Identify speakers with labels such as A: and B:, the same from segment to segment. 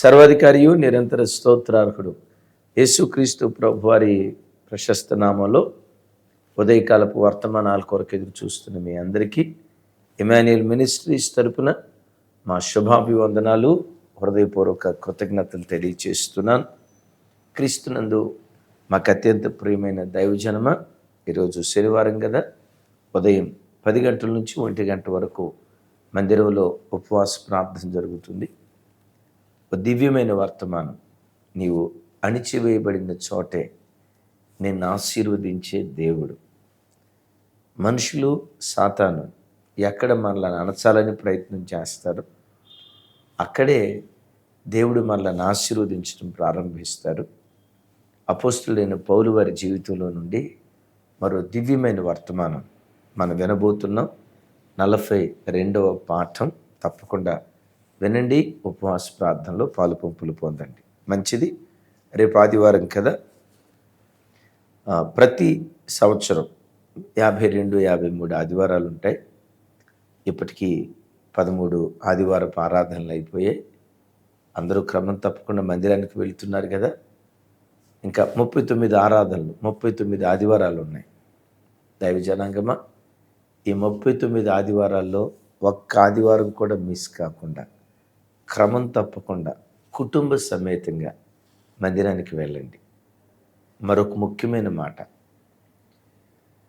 A: సర్వాధికారియు నిరంతర స్తోత్రార్హుడు. యేసుక్రీస్తు ప్రభు వారి ప్రశస్త నామంలో ఉదయకాలపు వర్తమానాల కొరకు ఎదురు చూస్తున్న మీ అందరికీ ఇమాన్యుయల్ మినిస్ట్రీస్ తరపున మా శుభాభివందనాలు. హృదయపూర్వక కృతజ్ఞతలు తెలియచేస్తున్నాను. క్రీస్తునందు మాకు అత్యంత ప్రియమైన దైవజనమ ఈరోజు శనివారం కదా. ఉదయం పది గంటల నుంచి ఒంటి గంట వరకు మందిరంలో ఉపవాస ప్రార్థన జరుగుతుంది. దివ్యమైన వర్తమానం. నీవు అణిచివేయబడిన చోటే నిన్ను ఆశీర్వదించే దేవుడు. మనుషులు సాతాను ఎక్కడ మనల్ని అణచాలని ప్రయత్నం చేస్తారు? అక్కడే దేవుడు మనల్ని ఆశీర్వదించడం ప్రారంభిస్తారు. అపోస్తులైన పౌరు వారి జీవితంలో నుండి మరో దివ్యమైన వర్తమానం మనం వినబోతున్నాం. నలభై రెండవ పాఠం తప్పకుండా వినండి ఉపవాస ప్రార్థనలో పాలు పంపులు పొందండి. మంచిది. రేపు ఆదివారం కదా? ప్రతి సంవత్సరం యాభై రెండు యాభై మూడు ఆదివారాలు ఉంటాయి. ఇప్పటికీ పదమూడు ఆదివారపు ఆరాధనలు అయిపోయాయి. అందరూ క్రమం తప్పకుండా మందిరానికి వెళ్తున్నారు కదా? ఇంకా ముప్పై తొమ్మిది ఆరాధనలు ముప్పై తొమ్మిది ఆదివారాలు ఉన్నాయి. దైవ జనాంగమా? ఈ ముప్పై తొమ్మిది ఆదివారాల్లో ఒక్క ఆదివారం కూడా మిస్ కాకుండా క్రమం తప్పకుండా కుటుంబ సమేతంగా మందిరానికి వెళ్ళండి. మరొక ముఖ్యమైన మాట.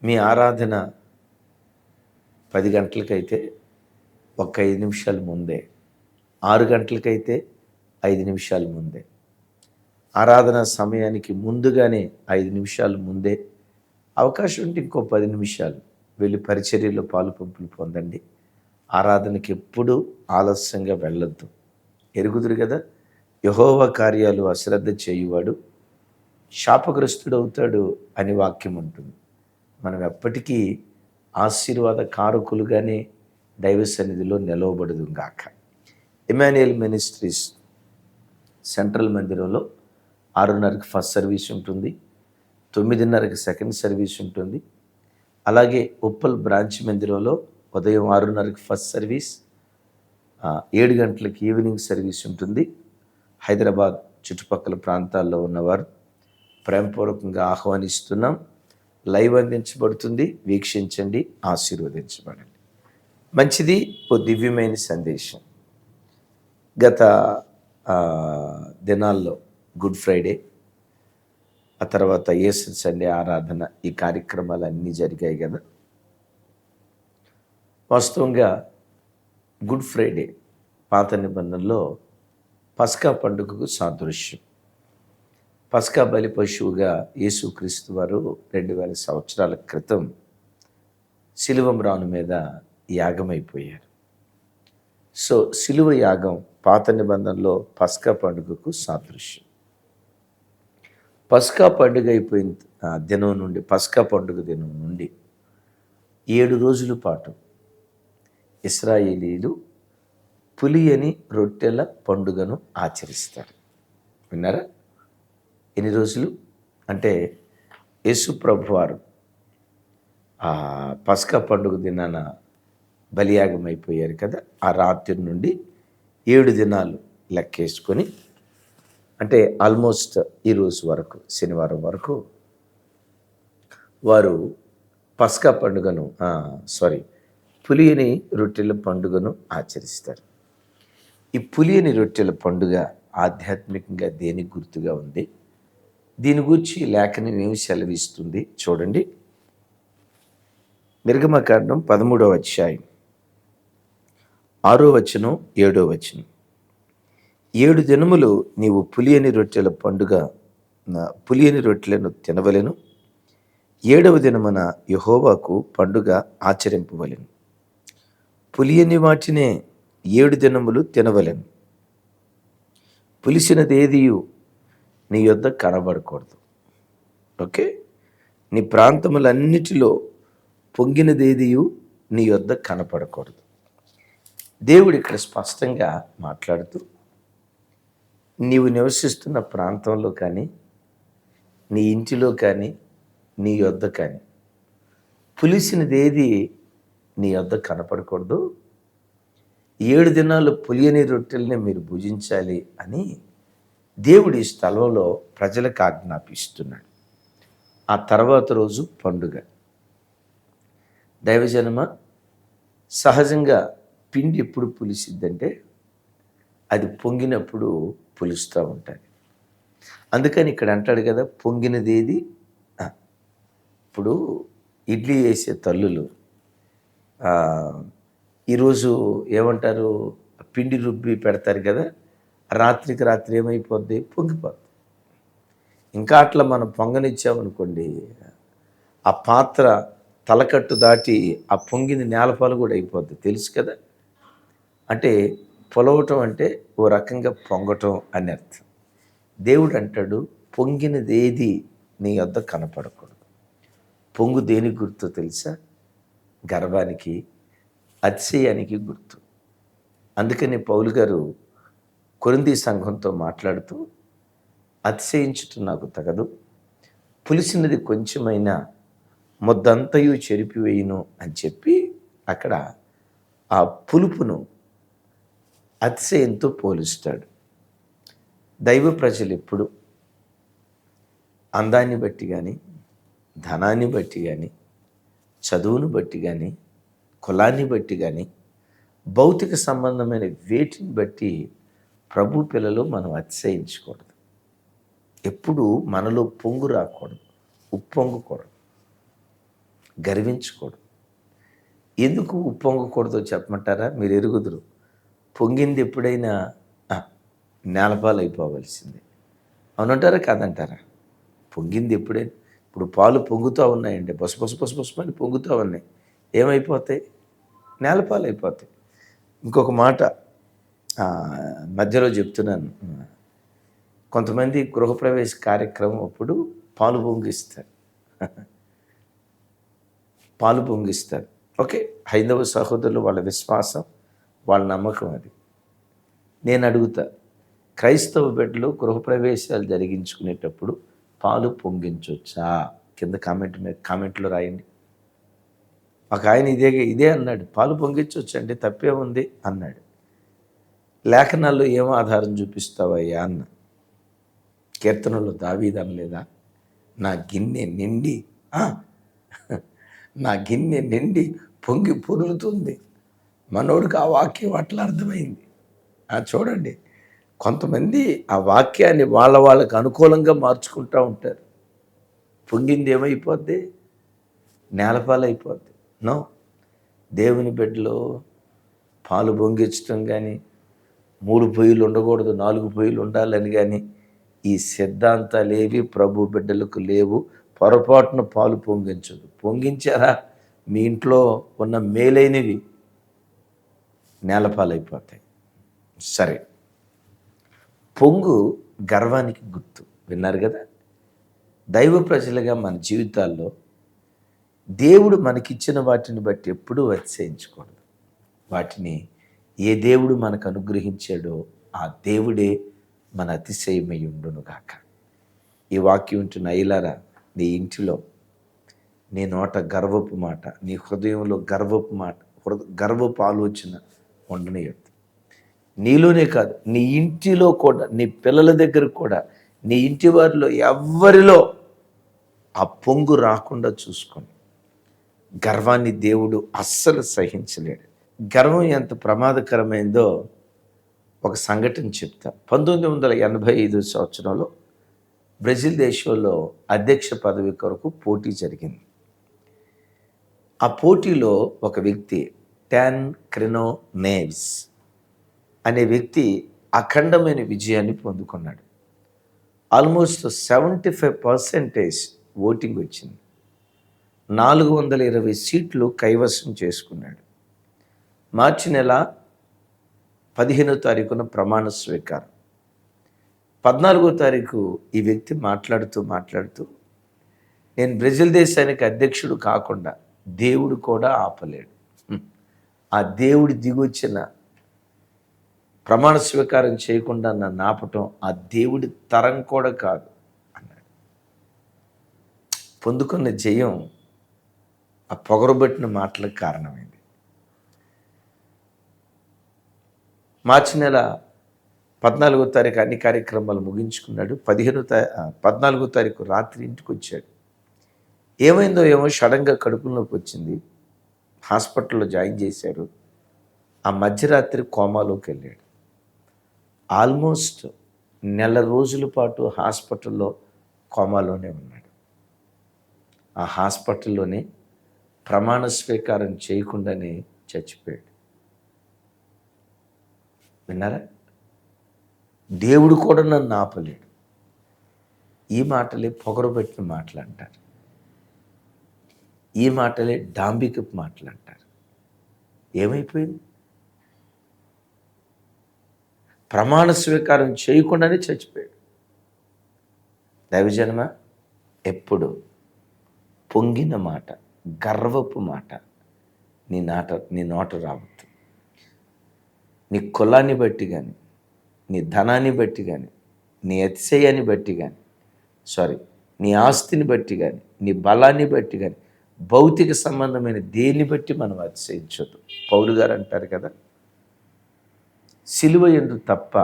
A: మీ ఆరాధన పది గంటలకైతే ఒక ఐదు నిమిషాల ముందే ఆరు గంటలకైతే ఐదు నిమిషాల ముందే. ఆరాధన సమయానికి ముందుగానే ఐదు నిమిషాల ముందే అవకాశం ఉంటే ఇంకో పది నిమిషాలు వెళ్ళి పరిచర్యలో పాలు పంపులు పొందండి. ఆరాధనకి ఎప్పుడూ ఆలస్యంగా వెళ్ళొద్దు. ఎరుగుదురు కదా? యహోవ కార్యాలు అశ్రద్ధ చేయువాడు శాపగ్రస్తుడవుతాడు అని వాక్యం ఉంటుంది. మనం ఎప్పటికీ ఆశీర్వాద కారకులుగానే దైవ సన్నిధిలో నిలవబడదు గాక. ఇమాన్యుయల్ మినిస్ట్రీస్ సెంట్రల్ మందిరంలో ఆరున్నరకి ఫస్ట్ సర్వీస్ ఉంటుంది. తొమ్మిదిన్నరకి సెకండ్ సర్వీస్ ఉంటుంది. అలాగే ఉప్పల్ బ్రాంచ్ మందిరంలో ఉదయం ఆరున్నరకి ఫస్ట్ సర్వీస్ ఏడు గంటలకి ఈవినింగ్ సర్వీస్ ఉంటుంది. హైదరాబాద్ చుట్టుపక్కల ప్రాంతాల్లో ఉన్నవారు ప్రేమపూర్వకంగా ఆహ్వానిస్తున్నాం. లైవ్ అందించబడుతుంది. వీక్షించండి. ఆశీర్వదించబడండి. మంచిది ఓ దివ్యమైన సందేశం. గత దినాల్లో గుడ్ ఫ్రైడే ఆ తర్వాత ఏసు సండే ఆరాధన ఈ కార్యక్రమాలు అన్నీ జరిగాయి కదా. వాస్తవంగా గుడ్ ఫ్రైడే పాత నిబంధనలో పస్కా పండుగకు సాదృశ్యం. పస్కా బలి పశువుగా యేసుక్రీస్తు వారు రెండు వేల సంవత్సరాల క్రితం శిలువం రాను మీద యాగమైపోయారు. సో శిలువ యాగం పాత నిబంధనలో పస్కా పండుగకు సాదృశ్యం. పస్కా పండుగ అయిపోయిన దినం నుండి పస్కా పండుగ దినం నుండి ఏడు రోజుల పాటు ఇస్రాయేలీలు పులియని రొట్టెల పండుగను ఆచరిస్తారు. విన్నారా? ఎన్ని రోజులు? అంటే యేసు ప్రభువారు ఆ పస్కా పండుగ దినాన బలియాగం అయిపోయారు కదా. ఆ రాత్రి నుండి ఏడు దినాలు లెక్కేసుకొని అంటే ఆల్మోస్ట్ ఈ రోజు వరకు శనివారం వరకు వారు పస్కా పండుగను సారీ పులియని రొట్టెల పండుగను ఆచరిస్తారు. ఈ పులియని రొట్టెల పండుగ ఆధ్యాత్మికంగా దేనికి గుర్తుగా ఉంది? దీని గురించి లేఖనం ఏమి సెలవిస్తుంది. చూడండి. నిర్గమకాండం పదమూడవ అధ్యాయం. ఆరో వచనం ఏడో వచనం. ఏడు దినములు నీవు పులియని రొట్టెల పండుగ నా పులియని రొట్టెలను తినవలెను. ఏడవ దినమున యహోవాకు పండుగ ఆచరింపవలెను. పులియని వాటినే ఏడు దినములు తినవలెను. పులిసినదేదియు నీ యొద్ద కనబడకూడదు. ఓకే? నీ ప్రాంతములన్నిటిలో పొంగినదేదియు నీ యొద్ద కనపడకూడదు. దేవుడు ఇక్కడ స్పష్టంగా మాట్లాడుతూ నీవు నివసిస్తున్న ప్రాంతంలో కానీ నీ ఇంటిలో కానీ నీ యొద్ద కానీ పులిసినదేది నీ వద్ద కనపడకూడదు. ఏడు దినాలు పులియని రొట్టెల్ని మీరు భుజించాలి అని దేవుడి స్థలంలో ప్రజలకు ఆజ్ఞాపిస్తున్నాడు. ఆ తర్వాత రోజు పండుగ. దైవజనమ సహజంగా పిండి ఎప్పుడు పులిసిద్దంటే అది పొంగినప్పుడు పులుస్తూ ఉంటుంది అందుకని ఇక్కడ అంటాడు కదా పొంగినది ఏది ఇప్పుడు ఇడ్లీ వేసే తల్లులు ఈరోజు ఏమంటారు పిండి రుబ్బి పెడతారు కదా రాత్రికి రాత్రి ఏమైపోద్ది? పొంగిపోద్ది. ఇంకా అట్లా మనం పొంగనిచ్చామనుకోండి ఆ పాత్ర తలకట్టు దాటి ఆ పొంగిన నేలపాలు కూడా అయిపోద్ది. తెలుసు కదా? అంటే పొలవటం అంటే ఓ రకంగా పొంగటం అని అర్థం. దేవుడు అంటాడు పొంగినది ఏది నీ వద్ద కనపడకూడదు. పొంగు దేనికి గుర్తు తెలుసా? గర్వానికి అతిశయానికి గుర్తు. అందుకని పౌలు గారు కొరింది సంఘంతో మాట్లాడుతూ అతిశయించుట నాకు తగదు పులిసినది కొంచెమైనా ముద్దంతయు చెరిపివేయును అని చెప్పి అక్కడ ఆ పులుపును అతిశయంతో పోలుస్తాడు. దైవ ప్రజలు ఎప్పుడు అందాన్ని బట్టి కానీ ధనాన్ని బట్టి కానీ చదువును బట్టి కానీ కులాన్ని బట్టి కానీ భౌతిక సంబంధమైన వేటిని బట్టి ప్రభు పిల్లలు మనం అతిశయించకూడదు. ఎప్పుడు మనలో పొంగు రాకూడదు ఉప్పొంగకూడదు గర్వించకూడదు. ఎందుకు ఉప్పొంగకూడదో చెప్పమంటారా? మీరు ఎరుగుదురు. పొంగింది ఎప్పుడైనా ఆ, నేలపాలు అయిపోవలసిందే అవునంటారా కాదంటారా? పొంగింది ఎప్పుడైనా ఇప్పుడు పాలు పొంగుతూ ఉన్నాయండి. బొస బొస బొస బొసమని పొంగుతూ ఉన్నాయి. ఏమైపోతాయి? నేలపాలు అయిపోతాయి ఇంకొక మాట మధ్యలో చెప్తున్నాను. కొంతమంది గృహప్రవేశ కార్యక్రమం అప్పుడు పాలు పొంగిస్తారు. పాలు పొంగిస్తారు. ఓకే హైందవ సహోదరులు వాళ్ళ విశ్వాసం వాళ్ళ నమ్మకం అది. నేను అడుగుతా క్రైస్తవ బిడ్డలు గృహప్రవేశాలు జరిగించుకునేటప్పుడు పాలు పొంగించొచ్చా? కింద కామెంట్ మీద కామెంట్లో రాయండి. ఒక ఆయన ఇదే ఇదే అన్నాడు పాలు పొంగించవచ్చు అంటే తప్పే ఉంది అన్నాడు. లేఖనాల్లో ఏం ఆధారం చూపిస్తావయ్యా అన్న. కీర్తనలో దావీదనలేదా నా గిన్నె నిండి నా గిన్నె నిండి పొంగి పొరులుతుంది మనోడికి ఆ వాక్యం అట్లా అర్థమైంది. చూడండి. కొంతమంది ఆ వాక్యాన్ని వాళ్ళ వాళ్ళకి అనుకూలంగా మార్చుకుంటూ ఉంటారు. పొంగింది ఏమైపోద్ది? నేలపాలైపోద్ది. నో. దేవుని బిడ్డలో పాలు పొంగించడం కానీ మూడు పొయ్యిలు ఉండకూడదు నాలుగు పొయ్యిలు ఉండాలని కానీ ఈ సిద్ధాంతాలు ఏవి ప్రభు బిడ్డలకు లేవు. పొరపాటున పాలు పొంగించదు. పొంగించారా? మీ ఇంట్లో ఉన్న మేలైనవి నేలపాలైపోతాయి. సరే. పొంగు గర్వానికి గుర్తు. విన్నారు కదా? దైవ ప్రజలుగా మన జీవితాల్లో దేవుడు మనకిచ్చిన వాటిని బట్టి ఎప్పుడూ అతిశయించకూడదు. వాటిని ఏ దేవుడు మనకు అనుగ్రహించాడో ఆ దేవుడే మన అతిశయమై ఉండునుగాక ఈ వాక్యం ఉంటున్న ఐలారా నీ ఇంటిలో నీ నోట గర్వపు మాట నీ హృదయంలో గర్వపు మాట హృద గర్వపు ఆలోచన ఉండనియొద్దు. నీలోనే కాదు నీ ఇంటిలో కూడా నీ పిల్లల దగ్గర కూడా నీ ఇంటి వారిలో ఎవరిలో ఆ పొంగు రాకుండా చూసుకోండి. గర్వాన్ని దేవుడు అస్సలు సహించలేడు. గర్వం ఎంత ప్రమాదకరమైందో ఒక సంఘటన చెప్తా. పంతొమ్మిది వందల ఎనభై ఐదు సంవత్సరంలో బ్రెజిల్ దేశంలో అధ్యక్ష పదవి కొరకు పోటీ జరిగింది. ఆ పోటీలో ఒక వ్యక్తి టాన్ క్రినో నేవ్స్ అనే వ్యక్తి అఖండమైన విజయాన్ని పొందుకున్నాడు. Almost seventy five percentage voting వచ్చింది. నాలుగు వందల ఇరవై సీట్లు కైవసం చేసుకున్నాడు. మార్చి నెల పదిహేనో తారీఖున ప్రమాణ స్వీకారం. పద్నాలుగో తారీఖు ఈ వ్యక్తి మాట్లాడుతూ మాట్లాడుతూ నేను బ్రెజిల్ దేశానికి అధ్యక్షుడు కాకుండా దేవుడు కూడా ఆపలేడు. ఆ దేవుడి దిగొచ్చిన ప్రమాణ స్వీకారం చేయకుండా నన్ను ఆపటం ఆ దేవుడి తరం కూడా కాదు అన్నాడు. పొందుకున్న జయం ఆ పొగరబెట్టిన మాటలకు కారణమైంది. మార్చి నెల పద్నాలుగో తారీఖు అన్ని కార్యక్రమాలు ముగించుకున్నాడు. పదిహేనో తా పద్నాలుగో తారీఖు రాత్రి ఇంటికి వచ్చాడు ఏమైందో ఏమో సడన్గా కడుపులోకి వచ్చింది. హాస్పిటల్లో జాయిన్ చేశారు. ఆ మధ్యరాత్రి కోమాలోకి వెళ్ళాడు. ఆల్మోస్ట్ నెల రోజుల పాటు హాస్పిటల్లో కోమాలోనే ఉన్నాడు. ఆ హాస్పిటల్లోనే ప్రమాణ స్వీకారం చేయకుండానే చచ్చిపోయాడు. విన్నారా? దేవుడు కూడా నన్ను ఆపలేడు. ఈ మాటలే పొగరబెట్టిన మాటలు అంటారు ఈ మాటలే డాంబిక మాటలు అంటారు. ఏమైపోయింది? ప్రమాణ స్వీకారం చేయకుండానే చచ్చిపోయాడు. దైవజన్మ ఎప్పుడు పొంగిన మాట గర్వపు మాట నీ నాట నీ నోట రావద్దు. నీ కులాన్ని బట్టి కానీ నీ ధనాన్ని బట్టి కానీ నీ అతిశయాన్ని బట్టి కానీ సారీ నీ ఆస్తిని బట్టి కానీ నీ బలాన్ని బట్టి కానీ భౌతిక సంబంధమైన దేన్ని బట్టి మనం అతిశయించొద్దు. పౌరుగారు అంటారు కదా సిలువ ఎందు తప్ప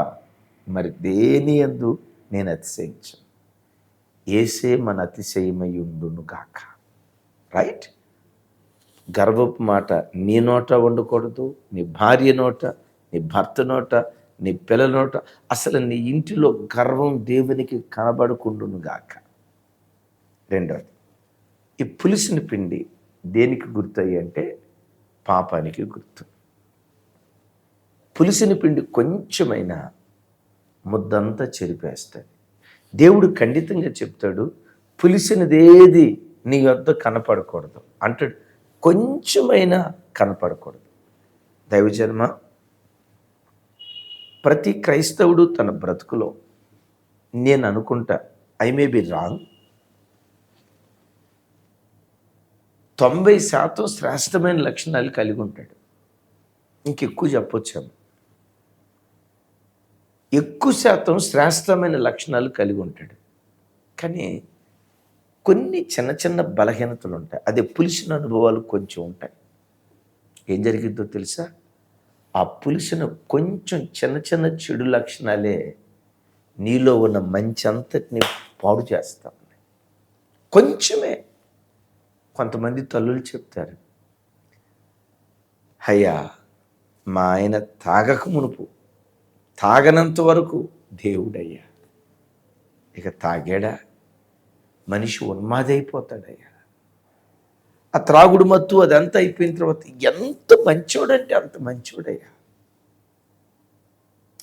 A: మరి దేని ఎందు నేను అతిశయించను? ఏసే మన అతిశయమై ఉండును గాక. రైట్ గర్వపు మాట నీ నోట వండకూడదు నీ భార్య నోట నీ భర్త నోట నీ పిల్లల నోట అసలు నీ ఇంటిలో గర్వం దేవునికి కనబడుకుండును గాక. రెండవది ఈ పులిసిన పిండి దేనికి గుర్తయ్యి అంటే పాపానికి గుర్తు. పులిసిన పిండి కొంచెమైనా ముద్దంతా చెరిపేస్తుంది దేవుడు ఖండితంగా చెప్తాడు పులిసినదేది నీ వద్ద కనపడకూడదు. అంటాడు కొంచెమైనా కనపడకూడదు. దైవజన్మ ప్రతి క్రైస్తవుడు తన బ్రతుకులో నేను అనుకుంటా ఐ మే బి రాంగ్ తొంభై శాతం శ్రేష్టమైన లక్షణాలు కలిగి ఉంటాడు. ఇంకెక్కువ చెప్పొచ్చాము. ఎక్కువ శాతం శ్రేష్టమైన లక్షణాలు కలిగి ఉంటాడు. కానీ కొన్ని చిన్న చిన్న బలహీనతలు ఉంటాయి. అదే పులిసిన అనుభవాలు కొంచెం ఉంటాయి. ఏం జరిగిందో తెలుసా? ఆ పులిసిన కొంచెం చిన్న చిన్న చెడు లక్షణాలే నీలో ఉన్న మంచి అంతటిని పాడు చేస్తా ఉన్నాయి కొంచెమే. కొంతమంది తల్లులు చెప్తారు. అయ్యా మా ఆయన తాగక మునుపు తాగనంత వరకు దేవుడయ్యా. ఇక తాగాడా? మనిషి ఉన్మాదైపోతాడయ్యా. ఆ త్రాగుడు మత్తు అదంతా అయిపోయిన తర్వాత ఎంత మంచోడంటే అంత మంచోడయ్యా.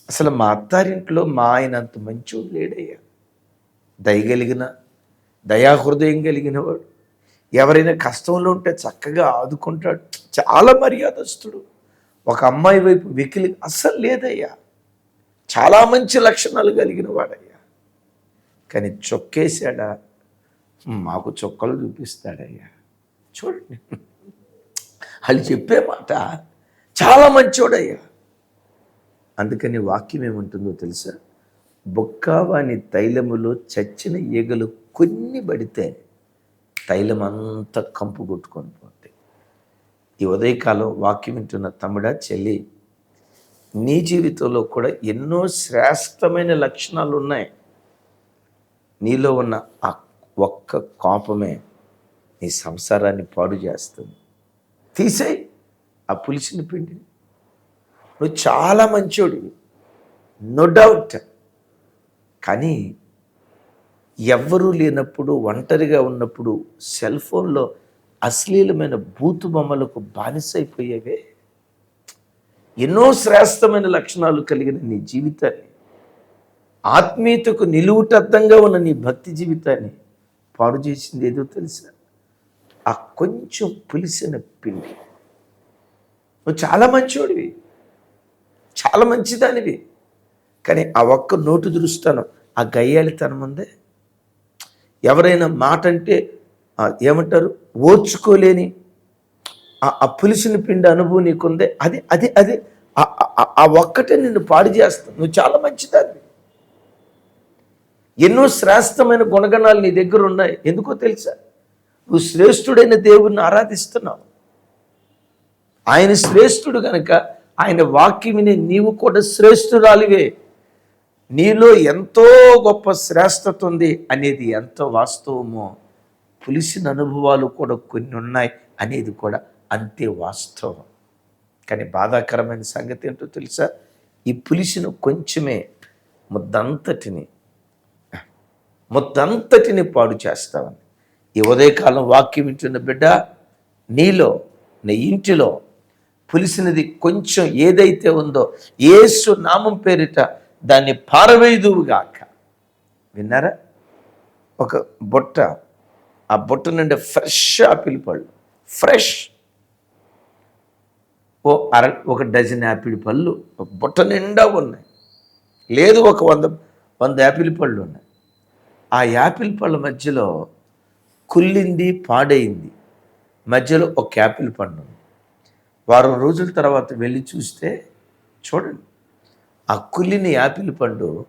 A: అసలు మా అత్తారింట్లో మా ఆయన అంత మంచోడు లేడయ్యా. దయగలిగిన దయాహృదయం కలిగిన వాడు ఎవరైనా కష్టంలో ఉంటే చక్కగా ఆదుకుంటాడు. చాలా మర్యాదస్తుడు. ఒక అమ్మాయి వైపు వెకిలి అస్సలు లేదయ్యా. చాలా మంచి లక్షణాలు కలిగిన వాడయ్యా. కానీ చొక్కేశాడా? మాకు చొక్కలు చూపిస్తాడయ్యా. చూడండి. వాళ్ళు చెప్పే మాట చాలా మంచోడయ్యా. అందుకని వాక్యం ఏముంటుందో తెలుసా? బొక్కావాని తైలములో చచ్చిన ఈగలు కొన్ని పడితే తైలం అంతా కంపు కొట్టుకొని పోతాయి. ఈ ఉదయకాలం వాక్యం వింటున్న తమ్ముడా చెల్లి నీ జీవితంలో కూడా ఎన్నో శ్రేష్టమైన లక్షణాలు ఉన్నాయి. నీలో ఉన్న ఆ ఒక్క కోపమే నీ సంసారాన్ని పాడు చేస్తుంది. తీసేయి. ఆ పులిసిన పిండిని. నువ్వు చాలా మంచోడివి నో డౌట్ కానీ ఎవ్వరూ లేనప్పుడు ఒంటరిగా ఉన్నప్పుడు సెల్ ఫోన్లో అశ్లీలమైన బూతు బొమ్మలకు బానిసైపోయేవే ఎన్నో శ్రేష్టమైన లక్షణాలు కలిగిన నీ జీవితాన్ని ఆత్మీయతకు నిలువుటద్దంగా ఉన్న నీ భక్తి జీవితాన్ని పాడు చేసింది ఏదో తెలుసా? ఆ కొంచెం పులిసిన పిండి. నువ్వు చాలా మంచివాడివి చాలా మంచిదానివి. కానీ ఆ ఒక్క నోటు దురుస్తాను ఆ గయ్యాళితనం ఉందే. ఎవరైనా మాట అంటే ఏమంటారు? ఓర్చుకోలేని ఆ- ఆ పులిసిన పిండి అనుభవం నీకుందే? అది అది అది. ఆ- ఒక్కటే నిన్ను పాడు చేస్తాను నువ్వు చాలా మంచిదాన్ని ఎన్నో శ్రేష్టమైన గుణగణాలు నీ దగ్గర ఉన్నాయి. ఎందుకో తెలుసా? నువ్వు శ్రేష్ఠుడైన దేవుణ్ణి ఆరాధిస్తున్నావు. ఆయన శ్రేష్ఠుడు కనుక ఆయన వాక్యం నీవు కూడా శ్రేష్ఠురాలివే. నీలో ఎంతో గొప్ప శ్రేష్టత ఉంది అనేది ఎంతో వాస్తవమో. పులిసిన అనుభవాలు కూడా కొన్ని ఉన్నాయి అనేది కూడా అంతే వాస్తవం. కానీ బాధాకరమైన సంగతి ఏంటో తెలుసా? ఈ పులిసిన కొంచెమే ముద్దంతటిని ముద్దంతటిని పాడు చేస్తామని ఈ ఉదయకాలం వాక్యం వింటున్న బిడ్డ నీలో నీ ఇంటిలో పులిసినది కొంచెం ఏదైతే ఉందో ఏసు నామం పేరిట దాన్ని పారవేయుదువుగాక విన్నారా? ఒక బుట్ట ఆ బుట్ట నుండి ఫ్రెష్ ఆపిల్ పళ్ళు ఫ్రెష్ ఓ అర ఒక డజన్ యాపిల్ పళ్ళు బుట్ట నిండా ఉన్నాయి. లేదు ఒక వంద వంద యాపిల్ పళ్ళు ఉన్నాయి. ఆ యాపిల్ పళ్ళ మధ్యలో కుళ్ళింది పాడైంది. మధ్యలో ఒక యాపిల్ పండు ఉంది. వారం రోజుల తర్వాత వెళ్ళి చూస్తే చూడండి ఆ కుళ్ళిన యాపిల్ పండు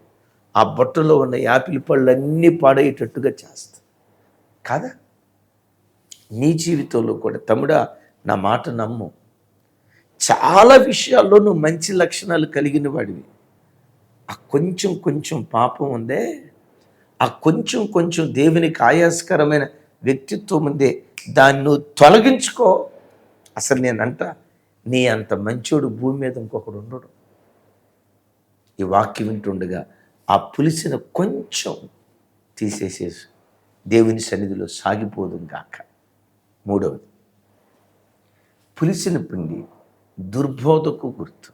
A: ఆ బుట్టలో ఉన్న యాపిల్ పళ్ళు అన్నీ పాడేటట్టుగా చేస్తుంది. కాదా? నీ జీవితంలో కూడా తమ్ముడా నా మాట నమ్ము. చాలా విషయాల్లో నువ్వు మంచి లక్షణాలు కలిగిన వాడివి. ఆ కొంచెం కొంచెం పాపం ఉందే ఆ కొంచెం కొంచెం దేవునికి ఆయాసకరమైన వ్యక్తిత్వం ఉందే దాన్ని నువ్వు తొలగించుకో. అసలు నేనంట నీ అంత మంచోడు భూమి మీద ఇంకొకడు ఉండడు. ఈ వాక్యం వింటుండగా ఆ పులిసిన కొంచెం తీసేసేసి. దేవుని సన్నిధిలో సాగిపోదు గాక. మూడవది పులిసిన పిండి దుర్బోధకు గుర్తు.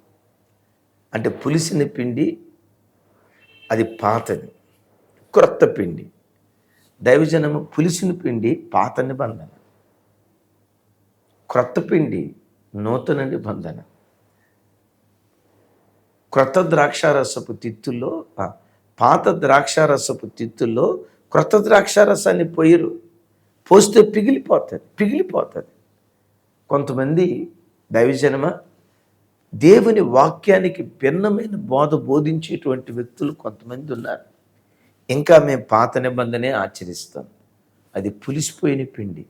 A: అంటే పులిసిన పిండి అది పాతది. క్రొత్త పిండి. దైవజనము పులిసిన పిండి పాత నిబంధన. క్రొత్త పిండి నూతన నిబంధన. క్రొత్త ద్రాక్షారసపు తిత్తుల్లో పాత ద్రాక్షారసపు తిత్తుల్లో క్రొత్త ద్రాక్షారసాన్ని పోయిరు. పోస్తే పిగిలిపోతుంది పిగిలిపోతుంది. కొంతమంది దైవజనమ? దేవుని వాక్యానికి భిన్నమైన బోధ బోధించేటువంటి వ్యక్తులు కొంతమంది ఉన్నారు. ఇంకా మేము పాత నిబంధనే ఆచరిస్తాం. అది పులిసిపోయిన పిండి.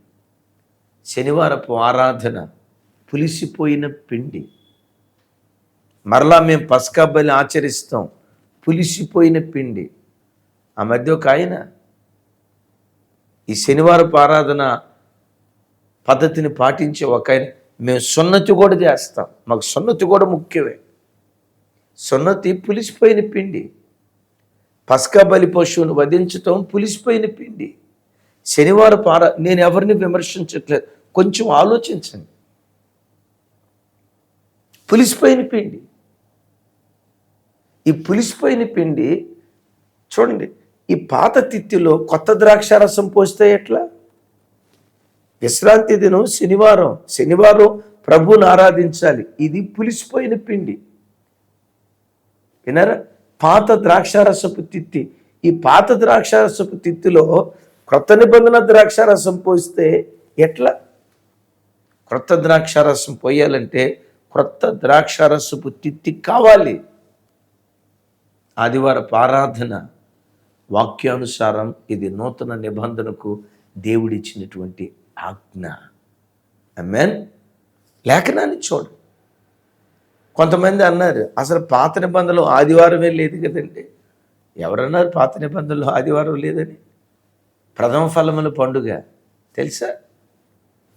A: శనివారపు ఆరాధన పులిసిపోయిన పిండి. మరలా మేము పసకా బలి ఆచరిస్తాం. పులిసిపోయిన పిండి. ఆ మధ్య ఒక ఆయన ఈ శనివారపు ఆరాధన పద్ధతిని పాటించే ఒక ఆయన మేము సున్నతి కూడా చేస్తాం. మాకు సున్నతి కూడా ముఖ్యమే. సున్నతి పులిసిపోయిన పిండి. పసకా బలి పశువును వధించటం పులిసిపోయిన పిండి. శనివారం పార నేను ఎవరిని విమర్శించట్లేదు. కొంచెం ఆలోచించండి. పులిసిపోయిన పిండి. ఈ పులిసిపోయిన పిండి చూడండి ఈ పాత తిత్తిలో కొత్త ద్రాక్షారసం పోస్తే ఎట్లా? విశ్రాంతి దినం శనివారం. శనివారం ప్రభువుని ఆరాధించాలి. ఇది పులిసిపోయిన పిండి. వినరా పాత ద్రాక్షారసపు తిత్తి. ఈ పాత ద్రాక్షారసపు తిత్తిలో క్రొత్త నిబంధన ద్రాక్షారసం పోస్తే ఎట్లా? క్రొత్త ద్రాక్షారసం పోయాలంటే క్రొత్త ద్రాక్షారసపు తిత్తి కావాలి. ఆదివారపు ఆరాధన వాక్యానుసారం ఇది నూతన నిబంధనకు దేవుడిచ్చినటువంటి ఆజ్ఞ. అమెన్ లేఖనాన్ని చూడు. కొంతమంది అన్నారు అసలు పాత నిబంధనలు ఆదివారమే లేదు కదండి. ఎవరన్నారు పాత నిబంధనలు ఆదివారం లేదని? ప్రథమ ఫలముల పండుగ. తెలుసా?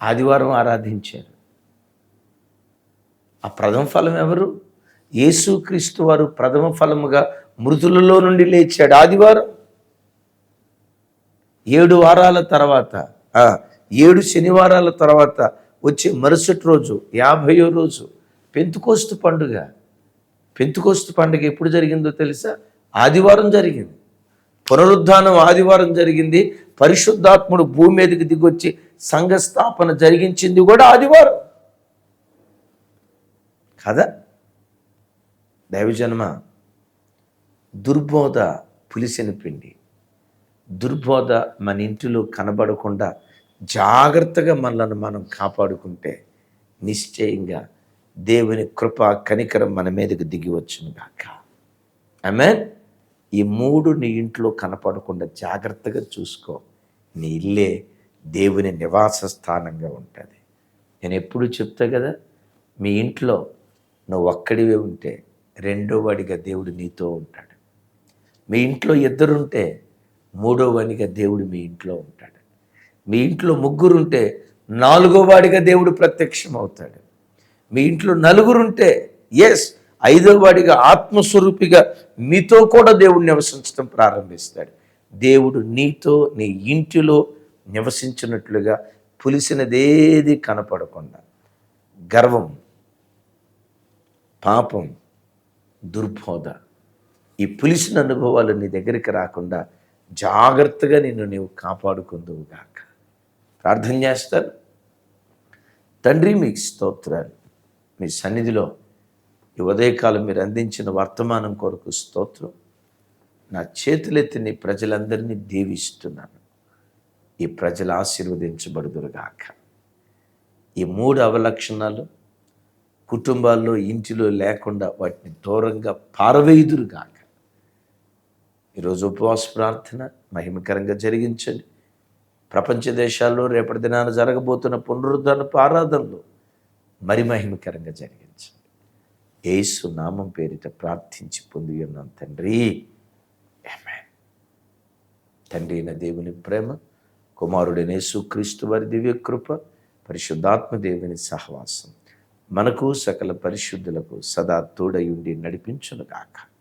A: ఆదివారం ఆరాధించారు. ఆ ప్రథమ ఫలం ఎవరు? యేసుక్రీస్తు వారు ప్రథమ ఫలముగా మృతులలో నుండి లేచాడు ఆదివారం. ఏడు వారాల తర్వాత ఏడు శనివారాల తర్వాత వచ్చే మరుసటి రోజు యాభయో రోజు పెంతుకోస్తు పండుగ. పెంతుకోస్తు పండుగ ఎప్పుడు జరిగిందో తెలుసా? ఆదివారం జరిగింది. పునరుద్ధానం ఆదివారం జరిగింది. పరిశుద్ధాత్ముడు భూమి మీదకి దిగొచ్చి సంఘ స్థాపన జరిగించింది కూడా ఆదివారం. కదా? దైవజన్మ దుర్బోధ పులిసిన పిండి. దుర్బోధ మన ఇంటిలో కనబడకుండా జాగ్రత్తగా మనలను మనం కాపాడుకుంటే నిశ్చయంగా దేవుని కృప కనికరం మన మీదకి దిగి వచ్చును గాక. ఆమె ఈ మూడు నీ ఇంట్లో కనపడకుండా జాగ్రత్తగా చూసుకో. నీ ఇల్లే దేవుని నివాస స్థానంగా ఉంటుంది. నేను ఎప్పుడు చెప్తా కదా మీ ఇంట్లో నువ్వు ఒక్కడివే ఉంటే రెండో వాడిగా దేవుడు నీతో ఉంటాడు. మీ ఇంట్లో ఇద్దరుంటే మూడో వాడిగా దేవుడు మీ ఇంట్లో ఉంటాడు. మీ ఇంట్లో ముగ్గురుంటే నాలుగో వాడిగా దేవుడు ప్రత్యక్షం అవుతాడు మీ ఇంట్లో నలుగురుంటే ఎస్ ఐదో వాడిగా ఆత్మస్వరూపిగా మీతో కూడా దేవుడు నివసించడం ప్రారంభిస్తాడు. దేవుడు నీతో నీ ఇంటిలో నివసించినట్లుగా పులిసినదేది కనపడకుండా గర్వం పాపం దుర్బోధ ఈ పులిసిన అనుభవాలు నీ దగ్గరికి రాకుండా జాగ్రత్తగా నిన్ను నీవు కాపాడుకుందువుగాక ప్రార్థన చేస్తారు. తండ్రి మీకు స్తోత్రాలు. మీ సన్నిధిలో ఈ ఉదయకాలం మీరు అందించిన వర్తమానం కొరకు స్తోత్రం. నా చేతులెత్తి నీ ప్రజలందరినీ దీవిస్తున్నాను. ఈ ప్రజలు ఆశీర్వదించబడుదురుగాక. ఈ మూడు అవలక్షణాలు కుటుంబాల్లో ఇంటిలో లేకుండా వాటిని దూరంగా పారవేయుదురుగాక. ఈరోజు ఉపవాస ప్రార్థన మహిమకరంగా జరిగించండి. ప్రపంచ దేశాల్లో రేపటి దినాన జరగబోతున్న పునరుద్ధరణపు ఆరాధనలు మరి మహిమకరంగా జరిగించండి. ఏసు నామం పేరిట ప్రార్థించి పొంది ఉన్నాం తండ్రి. తండ్రి అయిన దేవుని ప్రేమ కుమారుడైన యేసుక్రీస్తు వారి దివ్య కృప పరిశుద్ధాత్మ దేవుని సహవాసం మనకు సకల పరిశుద్ధులకు సదా తోడయుండి నడిపించునుగాక.